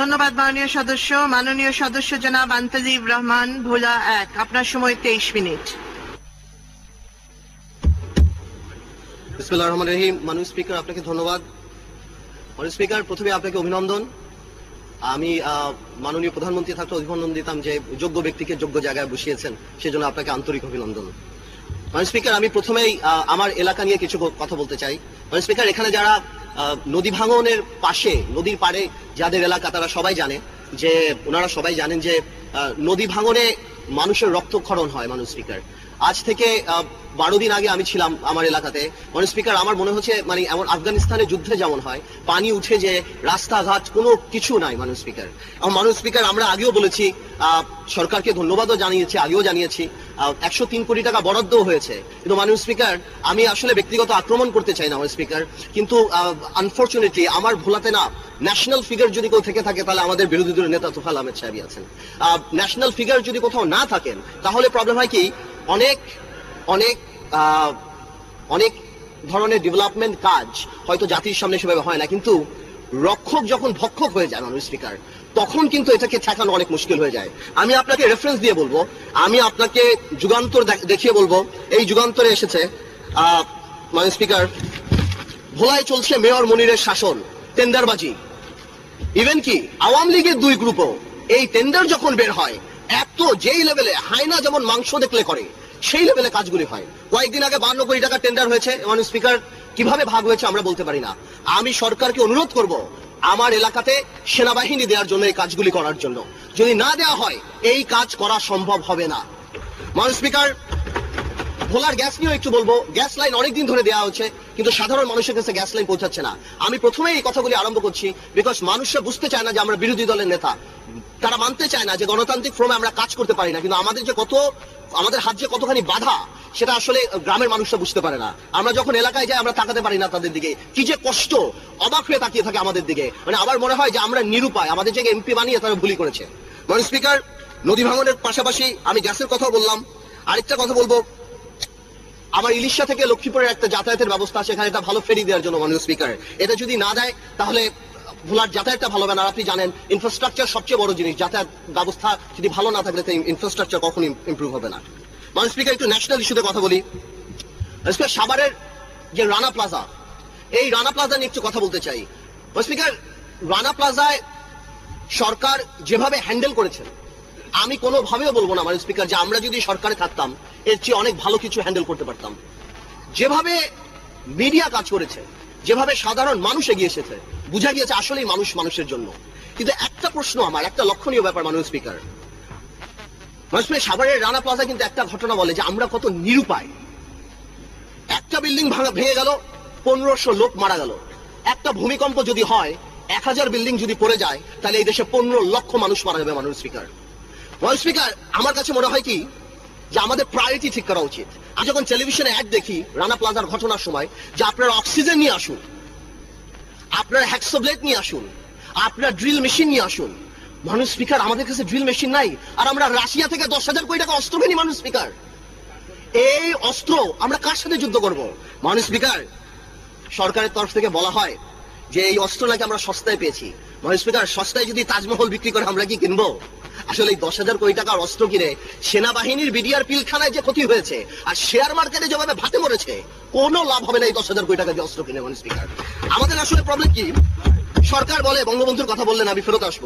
ধন্যবাদ, মাননীয় সদস্য। মাননীয় সদস্য জনাব আন্তাজিব রহমান, ভোলা এক। আপনার সময় তেইশ মিনিট। রহমান রহিম। মাননীয় স্পিকার, আপনাকে ধন্যবাদ। মাননীয় স্পিকার, প্রথমে আপনাকে অভিনন্দন। আমি মাননীয় প্রধানমন্ত্রী থাকলে অভিনন্দন দিতাম যে যোগ্য ব্যক্তিকে যোগ্য জায়গায় বসিয়েছেন, সেজন্য আপনাকে আন্তরিক অভিনন্দন। মাননীয় স্পিকার, আমি প্রথমেই আমার এলাকা নিয়ে কিছু কথা বলতে চাই। মাননীয় স্পিকার, এখানে যারা নদী ভাঙনের পাশে, নদীর পাড়ে যাদের এলাকা তারা সবাই জানে, যে ওনারা সবাই জানেন যে নদী ভাঙনে মানুষের রক্তক্ষরণ হয় মানুষ স্পিকার। আজ থেকে বারো দিন আগে আমি ছিলাম আমার এলাকাতে। মাননীয় স্পিকার আমার মনে হচ্ছে মানে এমন আফগানিস্তানের যুদ্ধে যেমন হয়, পানি উঠে যে রাস্তাঘাট, কোনো কিছু নাই মাননীয় স্পিকার মাননীয় স্পিকার আমরা আগেও বলেছি সরকারকে ধন্যবাদও জানিয়েছি, আগেও জানিয়েছি একশো তিন কোটি টাকা বরাদ্দও হয়েছে। কিন্তু মাননীয় স্পিকার আমি আসলে ব্যক্তিগত আক্রমণ করতে চাই না মাননীয় স্পিকার কিন্তু আনফর্চুনেটলি আমার ভোলাতে না ন্যাশনাল ফিগার যদি কেউ থেকে থাকে, তাহলে আমাদের বিরোধী দলের নেতা তোফাল আহমেদ সাহেবই আছেন। ন্যাশনাল ফিগার যদি কোথাও না থাকেন, তাহলে প্রবলেম হয় কি অনেক অনেক অনেক ধরনের ডেভেলপমেন্ট কাজ হয়তো জাতির সামনে সেভাবে হয় না, কিন্তু রক্ষক যখন ভক্ষক হয়ে যায় মাননীয় স্পিকার তখন কিন্তু এটাকে ঠেকানো অনেক মুশকিল হয়ে যায়। আমি আপনাকে রেফারেন্স দিয়ে বলব, আমি আপনাকে যুগান্তর দেখ- দেখিয়ে বলব, এই যুগান্তরে এসেছে মাননীয় স্পিকার ভোলায় চলছে মেয়র মনিরের শাসন, টেন্ডারবাজি। ইভেন কি, আওয়ামী লীগের দুই গ্রুপও এই টেন্ডার যখন বের হয় এত যেই লেভেলে হাইনা যেমন মাংস দেখলে করে, সেই লেভেলে কাজগুলি হয়। কয়েকদিন আগে বান্ন কোটি টাকা টেন্ডার হয়েছে এমন স্পিকার কীভাবে ভাগ হয়েছে আমরা বলতে পারি না। আমি সরকারকে অনুরোধ করব আমার এলাকাতে সেনাবাহিনী দেওয়ার জন্য এই কাজগুলি করার জন্য। যদি না দেওয়া হয়, এই কাজ করা সম্ভব হবে না। মানুষ স্পিকার ভোলার গ্যাস নিয়েও একটু বলব, গ্যাস লাইন অনেকদিন ধরে দেওয়া হচ্ছে, কিন্তু সাধারণ মানুষের কাছে গ্যাস লাইন পৌঁছাচ্ছে না। আমি প্রথমে এই কথাগুলি আরম্ভ করছি বিকজ মানুষরা বুঝতে চায় না যে আমরা বিরোধী দলের নেতা। তারা মানতে চায় না যে গণতান্ত্রিক ফ্রমে আমরা কাজ করতে পারি না, কিন্তু আমাদের যে কত, আমাদের হাত যে কতখানি বাধা, সেটা আসলে গ্রামের মানুষরা বুঝতে পারে না। আমরা যখন এলাকায় যাই, আমরা তাকাতে পারি না তাদের দিকে। কি যে কষ্ট, অবাক হয়ে তাকিয়ে থাকে আমাদের দিকে। মানে আমার মনে হয় যে আমরা নিরুপায়, আমাদের যে এমপি বানিয়ে তারা ভুলি করেছে। মানে স্পিকার, নদী ভাঙনের পাশাপাশি আমি গ্যাসের কথা বললাম। আরেকটা কথা বলব আমার ইলিশা থেকে লক্ষ্মীপুরের একটা যাতায়াতের ব্যবস্থা আছে, এখানে একটা ভালো ফেরি দেওয়ার জন্য মাননীয় স্পিকার। এটা যদি না দেয়, তাহলে ভোলার যাতায়াতটা ভালো হবে না। আপনি জানেন ইনফ্রাস্ট্রাকচার সবচেয়ে বড় জিনিস, যাতায়াত ব্যবস্থা যদি ভালো না থাকলে ইনফ্রাস্ট্রাকচার কখনো ইমপ্রুভ হবে না। মাননীয় স্পিকার, একটু ন্যাশনাল ইস্যুতে কথা বলি। সাভারের যে রানা প্লাজা এই রানা প্লাজা নিয়ে একটু কথা বলতে চাই। স্পিকার, রানা প্লাজায় সরকার যেভাবে হ্যান্ডেল করেছেন আমি কোনোভাবেও বলব না মানে স্পিকার, যে আমরা যদি সরকারে থাকতাম, এর চেয়ে অনেক ভালো কিছু হ্যান্ডেল করতে পারতাম। যেভাবে মিডিয়া কাজ করেছে, যেভাবে সাধারণ মানুষ এগিয়ে এসেছে, বুঝা গিয়েছে আসলেই মানুষ মানুষের জন্য। কিন্তু একটা প্রশ্ন আমার, একটা লক্ষণীয় ব্যাপার মানুষ স্পিকার। মানুষ সাভারের রানা প্লাজা কিন্তু একটা ঘটনা বলে যে আমরা কত নিরুপায়। একটা বিল্ডিং ভাঙা ভেঙে গেল, পনেরোশো লোক মারা গেল। একটা ভূমিকম্প যদি হয়, এক হাজার বিল্ডিং যদি পড়ে যায়, তাহলে এই দেশে পনেরো লক্ষ মানুষ মারা যাবে মানুষ স্পিকার। স্পিকার আমার কাছে মনে হয় কি, যে আমাদের প্রায়োরিটি ঠিক করা উচিত। আমি যখন টেলিভিশনে অ্যাড দেখি, রানা প্লাজার ঘটনার সময়, যে আপনারা অক্সিজেন নিয়ে আসুন, আপনারা হ্যাক্সোব্লেড নিয়ে আসুন, আপনারা ড্রিল মেশিন নিয়ে আসুন, মানুষ স্পিকার আমাদের কাছে ড্রিল মেশিন নাই। আর আমরা রাশিয়া থেকে দশ হাজার কোটি টাকা অস্ত্র কিনি, মানুষ স্পিকার এই অস্ত্র আমরা কার সাথে যুদ্ধ করব? মানুষ স্পিকার সরকারের তরফ থেকে বলা হয় যে এই অস্ত্র নাকি আমরা সস্তায় পেয়েছি। মানুষ স্পিকার সস্তায় যদি তাজমহল বিক্রি করে আমরা কি কিনবো? আসলে এই দশ হাজার কোটি টাকার অস্ত্র কিনে সেনাবাহিনীর বিডিআর পিলখানায় যে ক্ষতি হয়েছে আর শেয়ার মার্কেটে যেভাবে ভাতে মরেছে, কোনো লাভ হবে না এই দশ হাজার কোটি টাকা দিয়ে অস্ত্র কিনে মানে স্পিকার আমাদের আসলে প্রবলেম কি? সরকার বলে, বঙ্গবন্ধুর কথা বললেন, আমি ফেরত আসব।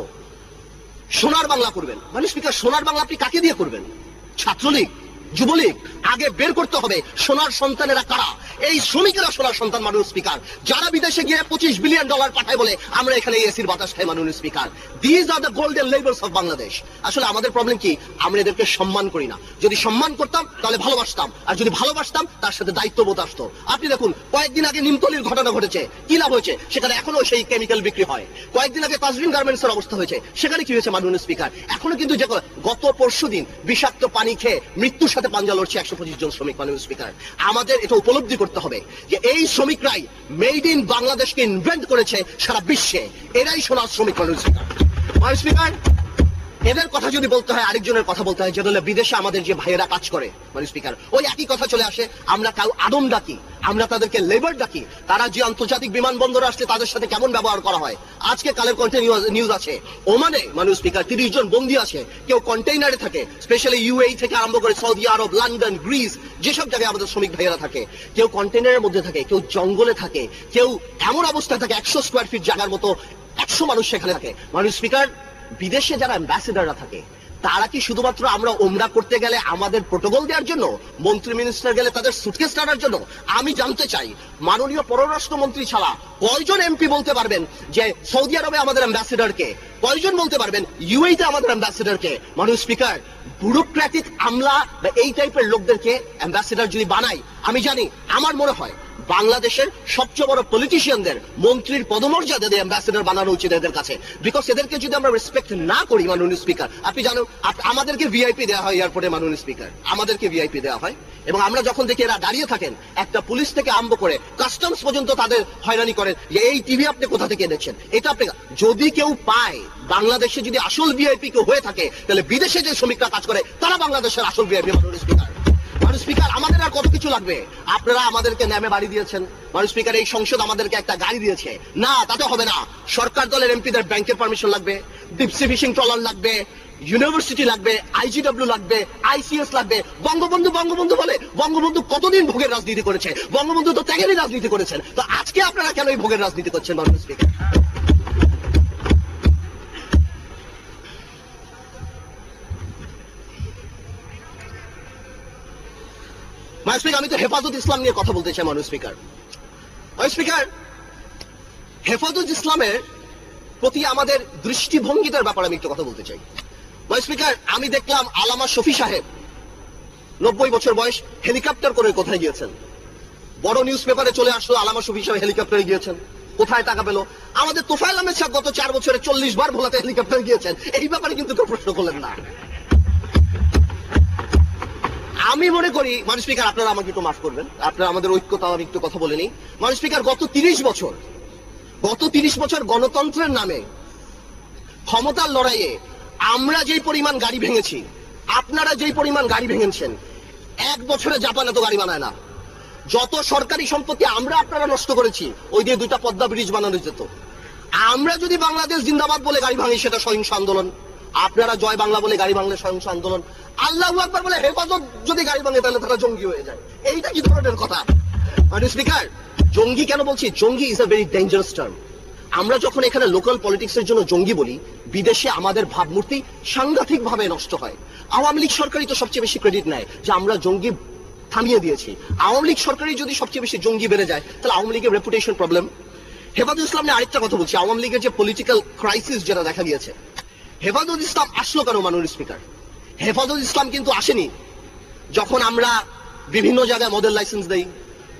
সোনার বাংলা করবেন। মানে স্পিকার সোনার বাংলা আপনি কাকে দিয়ে করবেন? ছাত্রলীগ? যুবলীগ, আগে বের করতে হবে সোনার সন্তানেরা কারা? এই শ্রমিকেরা সোনার সন্তান মানুষ, স্পিকার। যারা বিদেশে গিয়ে পঁচিশ বিলিয়ন ডলার পাঠায় বলে, আমরা এখানে এসির বাতাস খাই মানুষ, speaker. These are the golden labours of Bangladesh আসলে আমাদের প্রবলেম কি? আমরা এদেরকে সম্মান করি না। যদি সম্মান করতাম, তাহলে ভালোবাসতাম। আর যদি ভালোবাসতাম, তার সাথে দায়িত্ববোধ আসতো। আপনি দেখুন, কয়েকদিন আগে নিমতলির ঘটনা ঘটেছে। কি লাভ হয়েছে? সেখানে এখনও সেই কেমিক্যাল বিক্রি হয়। কয়েকদিন আগে তাজরিন গার্মেন্টস এর অবস্থা হয়েছে। সেখানে কি হয়েছে মাননীয় স্পিকার? এখনও কিন্তু যে গত পরশু দিন বিষাক্ত পানি খেয়ে মৃত্যুর সাথে পাঞ্জা লড়ছে একশো পঁচিশ জন শ্রমিক, মাননীয় স্পিকার। আমাদের এটা উপলব্ধি করতে হবে যে এই শ্রমিকরাই মেড ইন বাংলাদেশকে ইনভেন্ট করেছে সারা বিশ্বে। এরাই সোনার শ্রমিক, মাননীয় স্পিকার। মাননীয় স্পিকার, এদের কথা যদি বলতে হয়, আরেকজনের কথা বলতে হয় হলো বিদেশে আমাদের যে ভাইয়েরা কাজ করে মানে স্পিকার, ওই একই কথা চলে আসে, আমরা কাউ আদম ডাকি আমরা তাদেরকে লেবার ডাকি, তারা যে আন্তর্জাতিক বিমানবন্দরে আসলে তাদের সাথে কেমন ব্যবহার করা হয়? আজকে কালের কন্টে নিউজ আছে। ওমানে মানুষ স্পিকার তিরিশ জন বন্দী আছে, কেউ কন্টেইনারে থাকে স্পেশালি ইউএই থেকে আরম্ভ করে সৌদি আরব, লন্ডন, গ্রিস, যেসব জায়গায় আমাদের শ্রমিক ভাইয়েরা থাকে, কেউ কন্টেইনারের মধ্যে থাকে, কেউ জঙ্গলে থাকে, কেউ এমন অবস্থায় থাকে একশো স্কোয়ার ফিট জায়গার মতো, একশো মানুষ সেখানে থাকে। মানুষ স্পিকার বিদেশে যারা অ্যাম্বাসেডাররা থাকে তারা কি শুধুমাত্র আমরা ওমরা করতে গেলে আমাদের প্রোটোকল দেওয়ার জন্য? মন্ত্রী মিনিস্টার গেলে তাদের সুটকেস টানার জন্য? আমি জানতে চাই, মাননীয় পররাষ্ট্রমন্ত্রী ছাড়া কয়জন এমপি বলতে পারবেন যে সৌদি আরবে আমাদের অ্যাম্বাসেডারকে কয়জন বলতে পারবেন ইউএইতে আমাদের অ্যাম্বাসেডারকে মাননীয় স্পিকার ব্যুরোক্র্যাটিক আমলা বা এই টাইপের লোকদেরকে অ্যাম্বাসেডার যদি বানাই আমি জানি, আমার মনে হয় বাংলাদেশের সবচেয়ে বড় পলিটিশিয়ানদের মন্ত্রীর পদমর্যাদা দিয়ে অ্যাম্বাসেডার বানানো উচিত এদের কাছে। বিকজ এদেরকে যদি আমরা রেসপেক্ট না করি, মাননীয় স্পিকার আপনি জানো আমাদেরকে ভিআইপি দেওয়া হয় এয়ারপোর্টে মাননীয় স্পিকার আমাদেরকে ভিআইপি দেওয়া হয়। এবং আমরা যখন দেখি এরা দাঁড়িয়ে থাকেন, একটা পুলিশ থেকে আরম্ভ করে কাস্টমস পর্যন্ত তাদের হয়রানি করেন যে, এই টিভি আপনি কোথা থেকে এনেছেন? এটা আপনি যদি কেউ পায়, বাংলাদেশে যদি আসল ভিআইপি কেউ হয়ে থাকে, তাহলে বিদেশে যে শ্রমিকরা কাজ করে, তারা বাংলাদেশের আসল ভিআইপি মাননীয় স্পিকার মানুষ স্পিকার, আমাদের আর কত কিছু লাগবে? আপনারা আমাদেরকে নামে বাড়ি দিয়েছেন। মানুষ স্পিকার, এই সংসদ আমাদেরকে একটা গাড়ি দিয়েছে। না, তাতে হবে না। সরকার দলের এমপিদের ব্যাংকের পারমিশন লাগবে ডিপসি ফিশিং ট্রলার লাগবে ইউনিভার্সিটি লাগবে আইজিডব্লিউ লাগবে আইসিএস লাগবে। বঙ্গবন্ধু বঙ্গবন্ধু বলে? বঙ্গবন্ধু কতদিন ভোগের রাজনীতি করেছে? বঙ্গবন্ধু তো ত্যাগেরই রাজনীতি করেছেন। তো আজকে আপনারা কেন এই ভোগের রাজনীতি করছেন মানুষ স্পিকার? মানুষ স্পিকার, আমি তো হেফাজত ইসলাম নিয়ে কথা বলতে চাই মানুষ স্পিকার। স্পিকার, হেফাজত ইসলামের প্রতি আমাদের দৃষ্টিভঙ্গিতার ব্যাপারে আমি একটু কথা বলতে চাই। ভাইস স্পিকার, আমি দেখলাম আলামা শফি সাহেব, নব্বই বছর বয়স, হেলিকপ্টার করে কোথায় গিয়েছেন? বড় নিউজ পেপারে চলে আসলো, আলামা শফি সাহেব হেলিকপ্টারে গিয়েছেন। কোথায় টাকা পেল? আমাদের তোফাইল আহমেদ সাহেব গত চার বছরে চল্লিশ বার ভোলাতে হেলিকপ্টার গিয়েছেন। এই ব্যাপারে কিন্তু কেউ প্রশ্ন করলেন না। আমি মনে করি মানুষ স্পিকার, আপনারা আমাকে একটু মাফ করবেন। আপনারা আমাদের ঐক্যতা, আমি একটু কথা বলে নিই। মানুষ স্পিকার, গত তিরিশ বছর, গত তিরিশ বছর গণতন্ত্রের নামে ক্ষমতার লড়াইয়ে আমরা যেই পরিমাণ গাড়ি ভেঙেছি, আপনারা যেই পরিমাণ গাড়ি ভেঙেছেন, এক বছরে জাপান এত গাড়ি বানায় না। যত সরকারি সম্পত্তি আমরা আপনারা নষ্ট করেছি, ওই দিয়ে দুইটা পদ্মা ব্রিজ বানানো যেত। আমরা যদি বাংলাদেশ জিন্দাবাদ বলে গাড়ি ভাঙি, সেটা সহিংস আন্দোলন। আপনারা জয় বাংলা বলে গাড়ি ভাঙলে সহিংস আন্দোলন, আল্লাহ আকবার বলে হেফাজত যদি গাড়ি ভাঙে তাহলে তারা জঙ্গি হয়ে যায়। এইটা কি ধরনের কথা? মানে স্পিকার জঙ্গি কেন বলছি? জঙ্গি is a very dangerous term আমরা যখন এখানে লোকাল পলিটিক্সের জন্য জঙ্গি বলি, বিদেশে আমাদের ভাবমূর্তি সাংঘাতিক ভাবে নষ্ট হয়। আওয়ামী লীগ সরকারই তো সবচেয়ে বেশি ক্রেডিট নেয় যে আমরা জঙ্গি থামিয়ে দিয়েছি। আওয়ামী লীগ সরকারই যদি সবচেয়ে বেশি জঙ্গি বেড়ে যায়, তাহলে আওয়ামী লীগের রেপুটেশন প্রবলেম হেফাজুল ইসলাম নিয়ে আরেকটা কথা বলছি। আওয়ামী লীগের যে পলিটিক্যাল ক্রাইসিস যেটা দেখা গিয়েছে হেফাজুল ইসলাম আসলো কেন মাননীয় স্পিকার? হেফাজুল ইসলাম কিন্তু আসেনি। যখন আমরা বিভিন্ন জায়গায় মডেল লাইসেন্স দেই,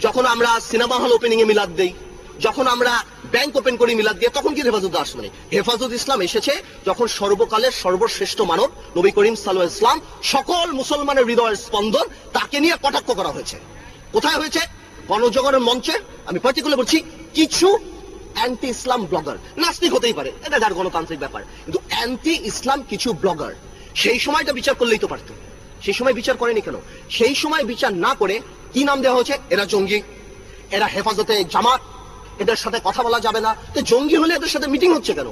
যখন আমরা সিনেমা হল ওপেনিং এ মিলাদ দেই, যখন আমরা ব্যাংক ওপেন করি মিলাদ দিয়ে, তখন কি হেফাজত আসবে হেফাজত ইসলাম এসেছে যখন সর্বকালের সর্বশ্রেষ্ঠ মানব নবী করিম সাল্লাহ ইসলাম সকল মুসলমানের হৃদয়ের স্পন্দন তাকে নিয়ে কটাক্ষ করা হয়েছে। কোথায় হয়েছে? গণজগরের মঞ্চে। আমি পার্টিকুলার বলছি, কিছু অ্যান্টি ইসলাম ব্লগার নাস্তিক হতেই পারে। এটা যার গণতান্ত্রিক ব্যাপার। কিন্তু অ্যান্টি ইসলাম কিছু ব্লগার সেই সময়টা বিচার করলেই তো পারতো। সেই সময় বিচার করেনি কেন? সেই সময় বিচার না করে কি নাম দেওয়া হয়েছে? এরা জঙ্গি। এরা হেফাজতে জামাত। এদের সাথে কথা বলা যাবে না। তো জঙ্গি হলে এদের সাথে মিটিং হচ্ছে কেন?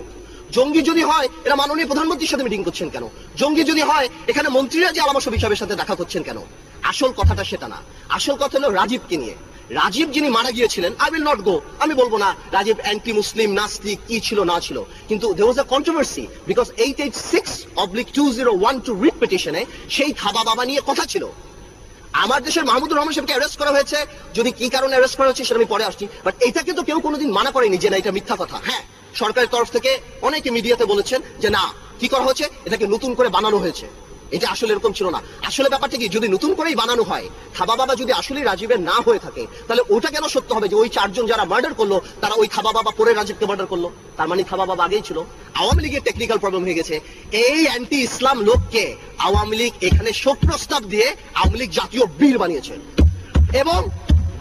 জঙ্গি যদি হয়, এরা মাননীয় প্রধানমন্ত্রীর সাথে মিটিং করছেন কেন? জঙ্গি যদি হয়, এখানে মন্ত্রীরা যে আলামা শফি সাহেবের সাথে দেখা করছেন কেন? আসল কথাটা সেটা না। আসল কথা হলো রাজীবকে নিয়ে। রাজীব যিনি মারা গিয়েছিলেন আই উইল নট গো আমি বলব না, রাজীব অ্যান্টি মুসলিম নাস্তিক, কি ছিল, না ছিল। কিন্তু there was was a controversy because eight eight six oblique two zero one two writ পিটিশনে সেই খাবা বাবা নিয়ে কথা ছিল। আমার দেশের মাহমুদুর রহমান সাহেবকে অ্যারেস্ট করা হয়েছে। যদি কি কারণে অ্যারেস্ট করা হয়েছে সেটা আমি পরে আসছি। বাট এটাকে তো কেউ কোনোদিন মানা করেনি যে না, এটা মিথ্যা কথা। হ্যাঁ সরকারের তরফ থেকে অনেকে মিডিয়াতে বলেছেন যে না, কি করা হয়েছে এটাকে নতুন করে বানানো হয়েছে। এটা আসলে এরকম ছিল না। আসলে ব্যাপারটা কি, যদি নতুন করেই বানানো হয় খাবা বাবা যদি আসলে রাজীবের না হয়ে থাকে, তাহলে ওটা কেন সত্য হবে যে ওই চারজন যারা মার্ডার করল, তারা ওই খাবা বাবা পরে রাজীবকে মার্ডার করল? তার মানে খাবা বাবা আগেই ছিল। আওয়ামী লীগের টেকনিক্যাল প্রবলেম হয়ে গেছে। এই অ্যান্টি ইসলাম লোককে আওয়ামী লীগ এখানে শোক প্রস্তাব দিয়ে আওয়ামী লীগ জাতীয় বীর বানিয়েছে। এবং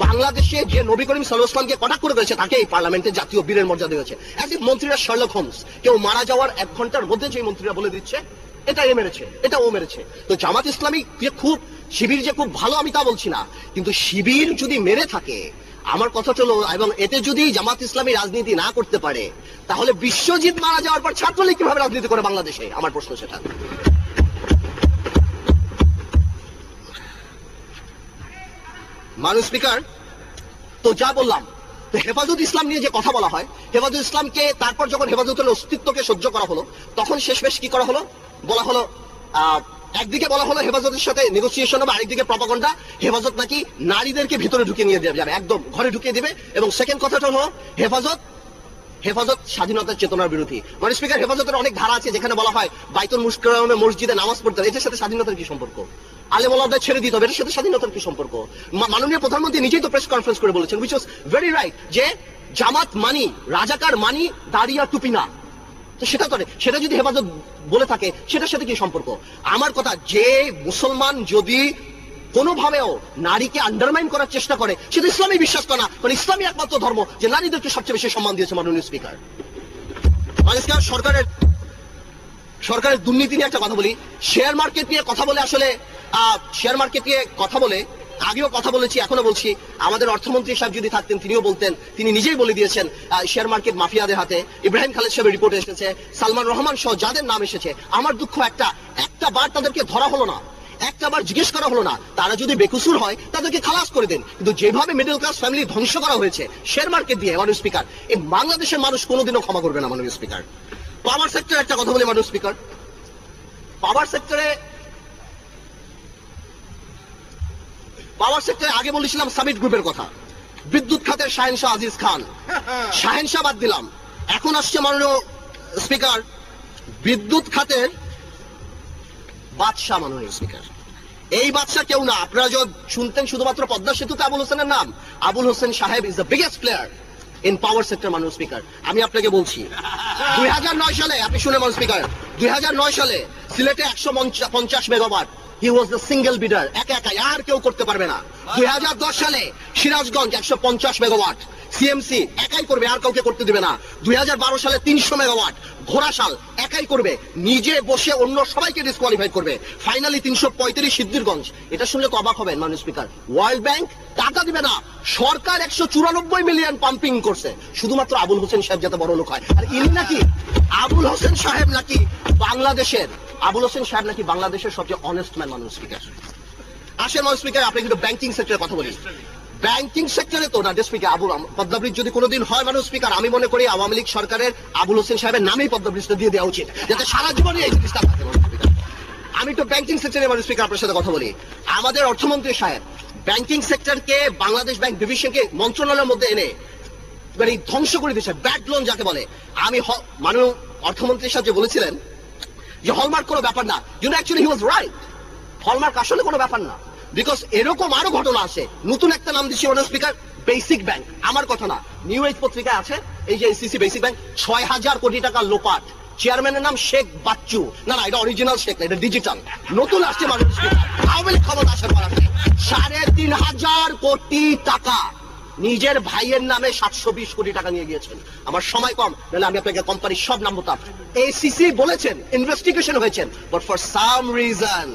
বাংলাদেশে যে নবী করিম সাল্লাহামকে কটাক করে করেছে, তাকে এই পার্লামেন্টে জাতীয় বীরের মর্যাদা দিয়েছে। একদিন মন্ত্রীরা শার্লক হোমস, কেউ মারা যাওয়ার এক ঘণ্টার মধ্যে যে মন্ত্রীরা বলে দিচ্ছে এটা এ মেরেছে, এটা ও মেরেছে। তো জামাত ইসলামী যে খুব, শিবির যে খুব ভালো, আমি তা বলছি না। কিন্তু শিবির যদি মেরে থাকে, আমার কথা হলো, এবং এতে যদি জামাত ইসলামী রাজনীতি না করতে পারে, তাহলে বিশ্বজিৎ মারা যাওয়ার পর ছাত্রলীগ কীভাবে রাজনীতি করে বাংলাদেশে? আমার প্রশ্ন সেটা। মানুষ স্পিকার, তো যা বললাম হেফাজত ইসলাম নিয়ে যে কথা বলা হয়, হেফাজত ইসলামকে তারপর যখন হেফাজতের অস্তিত্বকে সহ্য করা হলো, তখন শেষমেশ কি করা হলো? বলা হলো একদিকে বলা হলো হেফাজতের সাথে নেগোসিয়েশন হবে, আরেকদিকে প্রপাগন্ডা হেফাজত নাকি নারীদেরকে ভিতরে ঢুকিয়ে নিয়ে যাবে, একদম ঘরে ঢুকিয়ে দিবে। এবং সেকেন্ড কথাটা হলো, হেফাজত হেফাজত স্বাধীনতার চেতনার বিরোধী। মানে স্পিকার হেফাজতের অনেক ধারা আছে যেখানে বলা হয় বাইতুল মুশকরমে মসজিদে নামাজ পড়তে হবে। এটার সাথে স্বাধীনতার কি সম্পর্ক? আলে মোলাদের ছেড়ে দিতে হবে, এটার সাথে স্বাধীনতার কি সম্পর্ক? মাননীয় প্রধানমন্ত্রী নিজেই তো প্রেস কনফারেন্স করে বলেছেন উইচ ওয়াজ ভেরি রাইট যে জামাত মানি, রাজাকার মানি, দাঁড়িয়া টুপি না। তো সেটা করে সেটা যদি হেফাজত বলে থাকে, সেটার সাথে কি সম্পর্ক? আমার কথা, যে মুসলমান যদি কোনোভাবেও নারীকে আন্ডারমাইন করার চেষ্টা করে সেটা ইসলামী বিশ্বাস করে না। কারণ ইসলামী একমাত্র ধর্ম যে নারীদেরকে সবচেয়ে বেশি সম্মান দিয়েছে মাননীয় স্পিকার। মাননীয় সরকারের সরকারের দুর্নীতি নিয়ে একটা কথা বলি। শেয়ার মার্কেট নিয়ে কথা বলে আসলে শেয়ার মার্কেট নিয়ে কথা বলে আগেও কথা বলেছি, এখনও বলছি। আমাদের অর্থমন্ত্রী সাহেব যদি থাকতেন, তিনিও বলতেন, তিনি নিজেই বলে দিয়েছেন শেয়ার মার্কেট মাফিয়াদের হাতে। ইব্রাহিম খালেদ সাহেবের রিপোর্ট এসেছে, সালমান রহমান সহ যাদের নাম এসেছে, আমার দুঃখ একটা একটা বার তাদেরকে ধরা হলো না, একটা বার জিজ্ঞেস করা হলো না। তারা যদি বেকুসুর হয়, তাদেরকে খালাস করে দেন। কিন্তু যেভাবে মিডল ক্লাস ফ্যামিলি ধ্বংস করা হয়েছে শেয়ার মার্কেট দিয়ে, মাননীয় স্পিকার এই বাংলাদেশের মানুষ কোনোদিনও ক্ষমা করবে না, মাননীয় স্পিকার পাওয়ার সেক্টর একটা কথা বলি, মাননীয় স্পিকার পাওয়ার সেক্টরে পাওয়ার সেক্টরে আগে বলেছিলাম সামিট গ্রুপের কথা। বিদ্যুৎ খাতের শাহেনশাহ আজিজ খান। শাহেনশাহ বাদ দিলাম। এখন আসছে মাননীয় স্পিকার। বিদ্যুৎ খাতের বাদশাহ মাননীয় স্পিকার। এই বাদশাহ কেউ না। আপনারা যখন শুনতেন শুধুমাত্র পদ্মা সেতুতে আবুল হোসেনের নাম আবুল হোসেন সাহেব is the biggest player in power sector মাননীয় স্পিকার। আমি আপনাকে বলছি দুই হাজার নয় সালে আপনি শুনে মাননীয় স্পিকার দুই হাজার নয় সালে সিলেটে একশো পঞ্চাশ megawatt he was the single bidder একা আর কেউ করতে পারবে না। দুই সালে সিরাজগঞ্জ একশো পঞ্চাশ মেগাওয়াট সিএমসি একাই করবে, আর কাউকে করতে না। দুই সালে তিনশো মেগাওয়াট ঘোড়াশাল একাই করবে। নিজে বসে অন্য সবাইকে ডিসকোয়ালিফাই করবে। ফাইনালি তিনশো পঁয়ত্রিশ সিদ্ধিরগঞ্জ। এটা শুনলে অবাক হবেন মানুষ স্পিকার ওয়ার্ল্ড ব্যাংক টাকা দিবে না। সরকার একশো চুরানব্বই মিলিয়ন পাম্পিং করছে। শুধুমাত্র আবুল হোসেন সাহেব যাতে বড় লোক হয়। আর ইনি নাকি আবুল হোসেন সাহেব নাকি বাংলাদেশের আবুল হোসেন সাহেব নাকি বাংলাদেশের সবচেয়ে অনেস্ট ম্যান মানুষ স্পিকার আসেন মানুষ স্পিকার আপনি কিন্তু ব্যাংকিং সেক্টরের কথা বলি। ব্যাংকিং সেক্টরে তো না স্পিকার আবুল পদ্মা ব্রিজ যদি কোনোদিন হয় মানুষ স্পিকার আমি মনে করি আওয়ামী লীগ সরকারের আবুল হোসেন সাহেবের নামেই পদ্মা দিয়ে দেওয়া উচিত, যাতে সারা জীবনে এই জিনিসটা থাকে আমি তো ব্যাংকিং সেক্টরে মানুষ স্পিকার আপনার সাথে কথা বলি। আমাদের অর্থমন্ত্রী সাহেব ব্যাংকিং সেক্টরকে বাংলাদেশ ব্যাংক ডিভিশনকে মন্ত্রণালয়ের মধ্যে এনে মানে ধ্বংস করে দিয়েছে ব্যাড লোন যাকে বলে। আমি মাননীয় অর্থমন্ত্রীর সাথে বলেছিলেন যে হলমার্ক কোনো ব্যাপার না। You actually he was right Hallmark আসলে কোনো ব্যাপার না। বিকজ এরকম আরও ঘটনা আছে। নতুন একটা নাম দিচ্ছি, ওনার স্পিকার বেসিক ব্যাংক আমার কথা না। নিউ এজ পত্রিকায় আছে, এই যে এসিসি বেসিক ব্যাংক ছয় হাজার কোটি টাকা লোপাট। চেয়ারম্যানের নাম শেখ বাচ্চু। না না, এটা অরিজিনাল শেখ না, এটা ডিজিটাল নতুন আসছে মানুষ আওয়ামী লীগ ক্ষমতা আসার পর। সাড়ে তিন হাজার কোটি টাকা। নিজের ভাইয়ের নামে সাতশো বিশ কোটি টাকা নিয়ে গিয়েছেন। আমার সময় কম, নাহলে আমি আপনাকে কোম্পানির সব নাম বলতাম। এসিসি বলেছেন ইনভেস্টিগেশন হয়েছেন but for some reason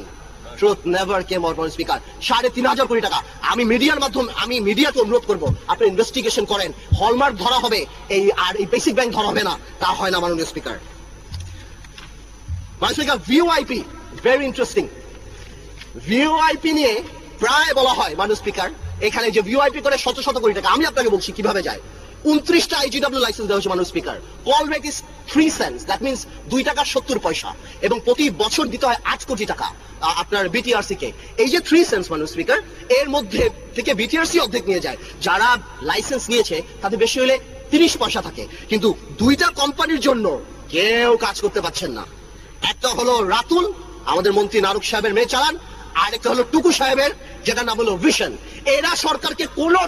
truth never came out speaker সাড়ে তিন হাজার কোটি টাকা। আমি মিডিয়ার মাধ্যমে, আমি মিডিয়াকে অনুরোধ করব, আপনি ইনভেস্টিগেশন করেন। হলমার্ক ধরা হবে, এই আর এই বেসিক ব্যাংক ধরা হবে না, তা হয় না মাননীয় স্পিকার মাননীয় speaker VoIP very interesting VoIP নিয়ে প্রায় বলা হয়, মানুষ স্পিকার এখানে যে ভিওআইপি করে শত শত কোটি টাকা, আমি আপনাকে বলছি কীভাবে যায়? উনত্রিশটা আইজিডব্লিউ লাইসেন্স দেওয়া হয়েছে মানুষ speaker call rate is three cents that means দুই টাকা সত্তর পয়সা। এবং প্রতি বছর দিতে হয় আট কোটি টাকা আপনার বিটিআরসি কে। এই যে থ্রি সেন্স মানুষ স্পিকার এর মধ্যে থেকে বিটিআরসি অর্ধেক নিয়ে যায়। যারা লাইসেন্স নিয়েছে, তাদের বেশি হলে তিরিশ পয়সা থাকে। কিন্তু দুইটা কোম্পানির জন্য কেউ কাজ করতে পারছেন না। একটা হলো রাতুল, আমাদের মন্ত্রী নারুক সাহেবের মেয়ে চালান আর একটা হলো টুকু সাহেবের যেটা নাম হলো ভিশন এরা সরকারকে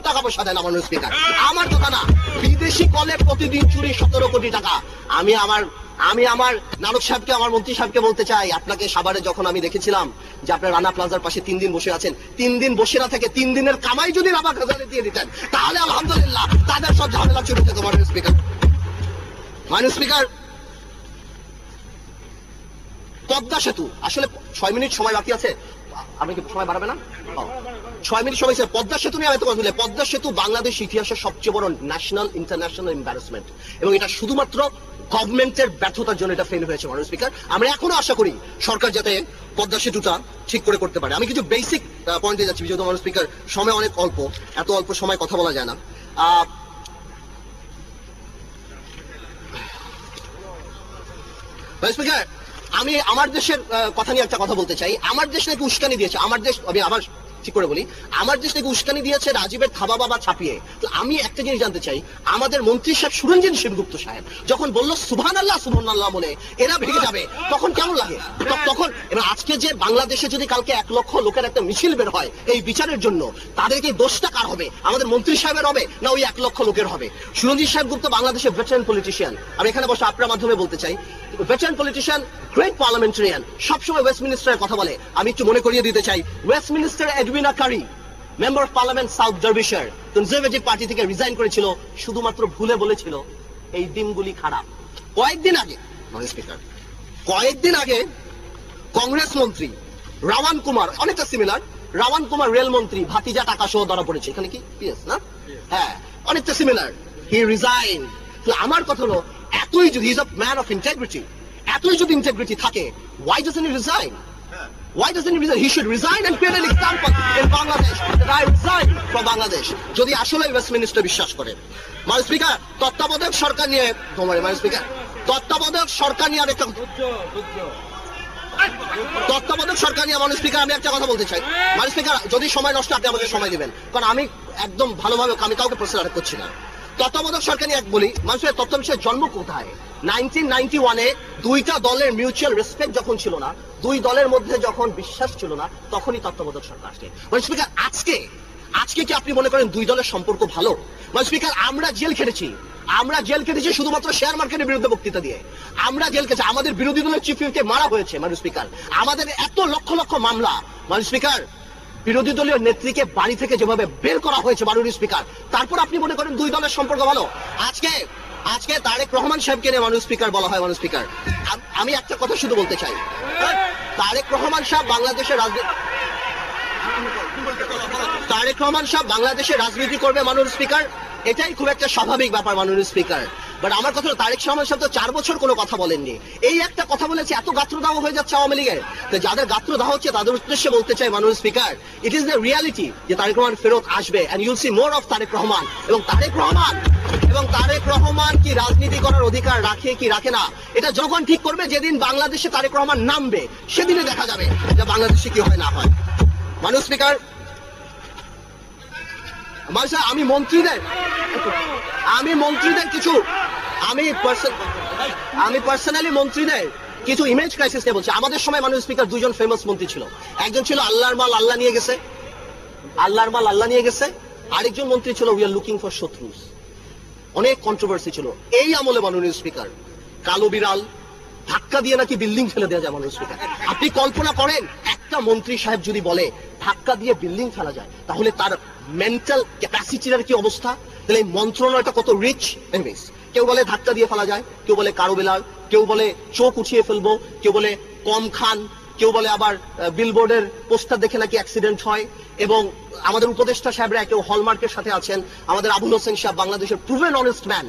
টাকা পয়সা দেয় না স্পিকার আমার কথা না, বিদেশি কলে প্রতিদিন চুরি সতেরো কোটি টাকা। আমি আমার আমি আমার নানক সাহেবকে, আমার মন্ত্রী সাহেবকে বলতে চাই, আপনাকে যখন আমি দেখেছিলাম যে আপনার রানা প্লাজার পাশে তিন দিন বসে আছেন, তিন দিন বসে না থেকে তিন দিনের কামাই যদি রাবা খাজানে দিয়ে দিতেন, তাহলে আলহামদুলিল্লাহ তাদের সব ঝামেলা চুরি যেত মানুষ স্পিকার মানুষ স্পিকার পদ্মা সেতু, আসলে ছয় মিনিট সময় বাকি আছে। আপনি কি সময় বাড়াবে না? ছয় মিনিট সময় পদ্মা সেতু নিয়ে আমি কথা বলি। পদ্মা সেতু বাংলাদেশ ইতিহাসের সবচেয়ে বড় ন্যাশনাল ইন্টারন্যাশনাল এম্বারাসমেন্ট এবং এটা শুধুমাত্র গভর্নমেন্টের ব্যর্থতার জন্য এটা ফেল হয়েছে মানুষ স্পিকার আমরা এখনও আশা করি সরকার যাতে পদ্মা সেতুটা ঠিক করে করতে পারে। আমি কিছু বেসিক পয়েন্টে যাচ্ছি, যেহেতু মানুষ স্পিকার সময় অনেক অল্প। এত অল্প সময় কথা বলা যায় না। স্পিকার আমি আমার দেশের কথা নিয়ে একটা কথা বলতে চাই। আমার দেশ নাকি উস্কানি দিয়েছে। আমার দেশ, আমি আবার ঠিক করে বলি, আমার দেশ নাকি উস্কানি দিয়েছে রাজীবের থাবা বাবা ছাপিয়ে। তো আমি একটা জিনিস জানতে চাই, আমাদের মন্ত্রী সাহেব সুরঞ্জন সেনগুপ্ত সাহেব যখন বলল সুবহান আল্লাহ সুবহান আল্লাহ বলে, এরা ভেঙে যাবে, তখন কেমন লাগে? তখন, এবার আজকে যে বাংলাদেশে যদি কালকে এক লক্ষ লোকের একটা মিছিল বের হয় এই বিচারের জন্য তাদেরকে দোষটা কার হবে? আমাদের মন্ত্রী সাহেবের হবে না ওই এক লক্ষ লোকের হবে? সুরঞ্জিত সাহেব গুপ্ত বাংলাদেশের ভেটারেন পলিটিশিয়ান আমি এখানে বসে আপনার মাধ্যমে বলতে চাই ভেটারেন পলিটিশিয়ান গ্রেট পার্লামেন্টারিয়ান সবসময় ওয়েস্টমিনিস্টারের কথা বলে। আমি একটু মনে করিয়ে দিতে চাই। Westminster Edwina Currie member of parliament South Derbyshire Conservative party থেকে রিজাইন করেছিল, শুধুমাত্র ভুলে বলেছিল, এই দিনগুলি খারাপ। কয়েকদিন আগে কয়েকদিন আগে কংগ্রেস মন্ত্রী রাওয়ান কুমার, অনেকটা সিমিলার রাওয়ান কুমার রেল মন্ত্রী ভাতিজা টাকা সহ ধরা পড়েছে। এখানে কি? পিএস না? হ্যাঁ অনেকটা সিমিলার হি রিজাইন আমার কথা হলো, এতই যদি is a man of integrity এতই যদি ইন্টেগ্রিটি থাকে why doesn't he resign Why doesn't he resign? He should resign and create an example in Bangladesh. That I resign Bangladesh. যদি আসলে ওয়েস্টমিনিস্টার বিশ্বাস করে মানে স্পিকার তত্ত্বাবধায়ক সরকার নিয়ে তোমার মানে স্পিকার তত্ত্বাবধায়ক সরকার নিয়ে আরেকটা তত্ত্বাবধায়ক সরকার নিয়ে মানুষ স্পিকার আমি একটা কথা বলতে চাই। মানুষ স্পিকার যদি সময় নষ্ট আপনি আমাকে সময় দিবেন। কারণ আমি একদম ভালোভাবে আমি কাউকে প্রশ্ন আরেক করছি না। তত্ত্বাবধায়ক সরকার নিয়ে এক বলি, মানুষের তত্ত্ব বিষয়ের জন্ম কোথায়? নাইনটিন নাইনটি ওয়ানে দুইটা দলের মিউচুয়াল রেসপেক্ট যখন ছিল না, দুই দলের মধ্যে যখন বিশ্বাস ছিল না, তখনই তত্ত্বাবধায়ক সরকার আসে। মানে স্পিকার, আজকে আজকে কি আপনি মনে করেন দুই দলের সম্পর্ক ভালো? মানে স্পিকার, আমরা জেল খেটেছি। আমরা জেল কেটেছি শুধুমাত্র শেয়ার মার্কেটের বিরুদ্ধে বক্তৃতা দিয়ে। আমরা জেল কেটেছি আমাদের বিরোধী দলের চিফ মারা হয়েছে মানুষ স্পিকার। আমাদের এত লক্ষ লক্ষ মামলা। মানুষ স্পিকার বিরোধী দলীয় নেত্রীকে বাড়ি থেকে যেভাবে বের করা হয়েছে মাননীয় স্পিকার, তারপর আপনি মনে করেন দুই দলের সম্পর্ক ভালো? আজকে আজকে তারেক রহমান সাহেবকে নিয়ে মানুষ স্পিকার বলা হয় মানুষ স্পিকার। আমি একটা কথা শুধু বলতে চাই। তারেক রহমান সাহেব বাংলাদেশের রাজনীতি তারেক রহমান সাহেব বাংলাদেশে রাজনীতি করবে মাননীয় স্পিকার? এটাই খুব একটা স্বাভাবিক ব্যাপার মাননীয় স্পিকার। বাট আমার কথা তারেক রহমান সাহেব তো চার বছর কোনো কথা বলেননি। এই একটা কথা বলেছে, এত গাত্রদাহ হয়ে যাচ্ছে আওয়ামী লীগের। তো যাদের গাত্রদাহ হচ্ছে, তাদের উদ্দেশ্যে বলতে চাই, মাননীয় speaker it is the reality যে তারেক রহমান ফেরত আসবে and you'll see more of Tarique Rahman. এবং তারেক রহমান, এবং তারেক রহমান কি রাজনীতি করার অধিকার রাখে কি রাখে না, এটা যখন ঠিক করবে যেদিন বাংলাদেশে তারেক রহমান নামবে, সেদিনে দেখা যাবে যে বাংলাদেশে কি হয় না হয়। মাননীয় স্পিকার মানুষ আমি মন্ত্রীদের আমি মন্ত্রীদের কিছু। আমি আমি পার্সোনালি মন্ত্রীদের কিছু ইমেজ ক্রাইসিস নিয়ে বলছি। আমাদের সময় মানুষ স্পিকার দুজন ফেমাস মন্ত্রী ছিল। একজন ছিল আল্লাহর মাল আল্লাহ নিয়ে গেছে। আল্লাহর মাল আল্লাহ নিয়ে গেছে। আরেকজন মন্ত্রী ছিল উই আর লুকিং ফর শত্রুস। অনেক কন্ট্রোভার্সি ছিল। এই আমলে মাননীয় স্পিকার কালো বিড়াল, ধাক্কা দিয়ে নাকি বিল্ডিং ফেলে দেওয়া যায় মাননীয় স্পিকার আপনি কল্পনা করেন, একটা মন্ত্রী সাহেব যদি বলে, ধাক্কা দিয়ে বিল্ডিং ফেলা যায়, তাহলে তার মেন্টাল ক্যাপাসিটির কি অবস্থা? তাহলে এই মন্ত্রণালয়টা কত রিচ এনিমিস কেউ বলে ধাক্কা দিয়ে ফেলা যায়, কেউ বলে কারও বেলার কেউ বলে চোখ উঠিয়ে ফেলব, কেউ বলে কম খান, কেউ বলে আবার বিলবোর্ডের পোস্টার দেখে নাকি অ্যাক্সিডেন্ট হয়। এবং আমাদের উপদেষ্টা সাহেবরা কেউ হলমার্কের সাথে আছেন। আমাদের আবুল হোসেন সাহেব, বাংলাদেশের প্রুভেন অনেস্ট ম্যান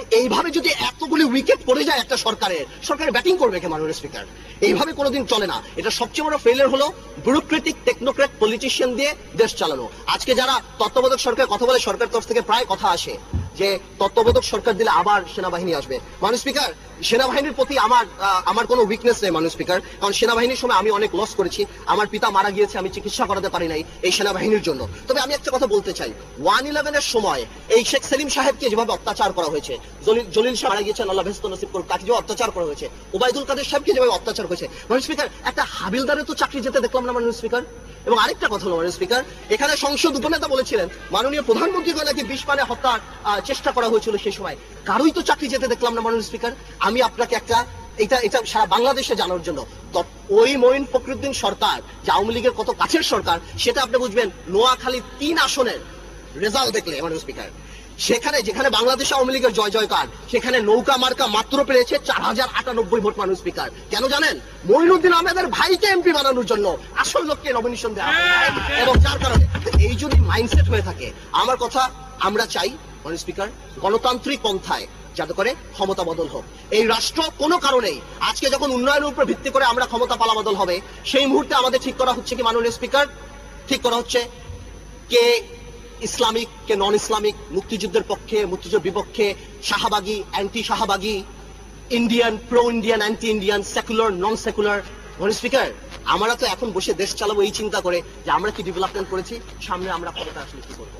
এইভাবে যদি এতগুলি উইকেট পড়ে যায় একটা সরকারের সরকার ব্যাটিং করবে কে মাননীয় স্পিকার এইভাবে কোনোদিন চলে না। এটা সবচেয়ে বড় ফেলিয়ার হলো ব্যুরোক্রেটিক টেকনোক্রেট পলিটিশিয়ান দিয়ে দেশ চালানো। আজকে যারা তত্ত্বাবধায়ক সরকার কথা বলে, সরকার তরফ থেকে প্রায় কথা আসে যে তত্ত্বাবধায়ক সরকার দিলে আবার সেনাবাহিনী আসবে। মানুষ স্পিকার সেনাবাহিনীর প্রতি আমার আমার কোনো উইকনেস নেই মানুষ স্পিকার কারণ সেনাবাহিনীর সময় আমি অনেক লস করেছি। আমার পিতা মারা গিয়েছে, আমি চিকিৎসা করাতে পারি নাই এই সেনাবাহিনীর জন্য। তবে আমি একটা কথা বলতে চাই। ওয়ান ইলেভেনের সময় এই শেখ সেলিম সাহেবকে যেভাবে অত্যাচার করা হয়েছে, জলিল সাহেব মারা গিয়েছেন, আল্লাহ ভেস্ত নসিব করুক, তাকে যে অত্যাচার করা হয়েছে ওবায়দুল কাদের সাহেবকে যেভাবে অত্যাচার হয়েছে মানুষ স্পিকার একটা হাবিলদারে তো চাকরি যেতে দেখলাম না মানুষ স্পিকার এবং আরেকটা কথা মাননীয় স্পিকার এখানে সংসদ উপনেতা বলেছিলেন, মাননীয় প্রধানমন্ত্রীকে নাকি বিষ পানে হত্যার চেষ্টা করা হয়েছিল সেই সময়। কারোই তো চাকরি যেতে দেখলাম না, মাননীয় স্পিকার আমি আপনাকে একটা, এটা এটা সারা বাংলাদেশে জানার জন্য। ওই মঈন ফকরুদ্দিন সরকার, যে আওয়ামী লীগের কত কাছের সরকার, সেটা আপনি বুঝবেন, নোয়াখালী তিন আসনের রেজাল্ট দেখলে, মাননীয় স্পিকার সেখানে, যেখানে বাংলাদেশ আওয়ামী লীগের জয় জয়কার, সেখানে নৌকা মার্কা মাত্র পেয়েছে চার হাজার আটানব্বই ভোট মানুষ স্পিকার। কেন জানেন? মঈনুদ্দিন আহমেদের ভাইকে এমপি বানানোর জন্য আসল লোককে নমিনেশন দেওয়া এবং যার কারণে এই যদি মাইন্ডসেট হয়ে থাকে, আমার কথা আমরা চাই স্পিকার, গণতান্ত্রিক পন্থায় যাতে করে ক্ষমতা বদল হোক। এই রাষ্ট্র কোনো কারণেই আজকে যখন উন্নয়নের উপর ভিত্তি করে আমরা ক্ষমতা পালা বদল হবে, সেই মুহূর্তে আমাদের ঠিক করা হচ্ছে কি মাননীয় স্পিকার? ঠিক করা হচ্ছে কে ইসলামিক কে নন ইসলামিক মুক্তিযুদ্ধের পক্ষে, মুক্তিযুদ্ধের বিপক্ষে, শাহবাগী anti শাহবাগী Indian pro Indian anti Indian secular non secular মনে স্পিকার, আমরা তো এখন বসে দেশ চালাবো এই চিন্তা করে যে আমরা কি ডেভেলপমেন্ট করেছি, সামনে আমরা ক্ষমতা আসলে কি করব।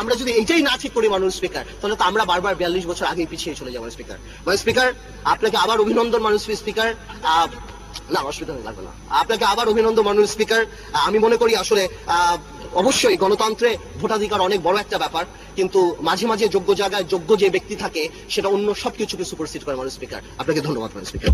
আমরা যদি এইটাই না ঠিক করি, মানুষ স্পিকার, তাহলে তো আমরা বারবার বিয়াল্লিশ বছর আগেই পিছিয়ে চলে যাব স্পিকার। মানে স্পিকার, আপনাকে আবার অভিনন্দন মানুষ স্পিকার না, অসুবিধা লাগবে না। আপনাকে আবার অভিনন্দন মানুষ স্পিকার আমি মনে করি আসলে অবশ্যই গণতন্ত্রে ভোটাধিকার অনেক বড় একটা ব্যাপার, কিন্তু মাঝে মাঝে যোগ্য জায়গায় যোগ্য যে ব্যক্তি থাকে, সেটা অন্য সবকিছুকে সুপারসিড করে মানে স্পিকার আপনাকে ধন্যবাদ মানে স্পিকার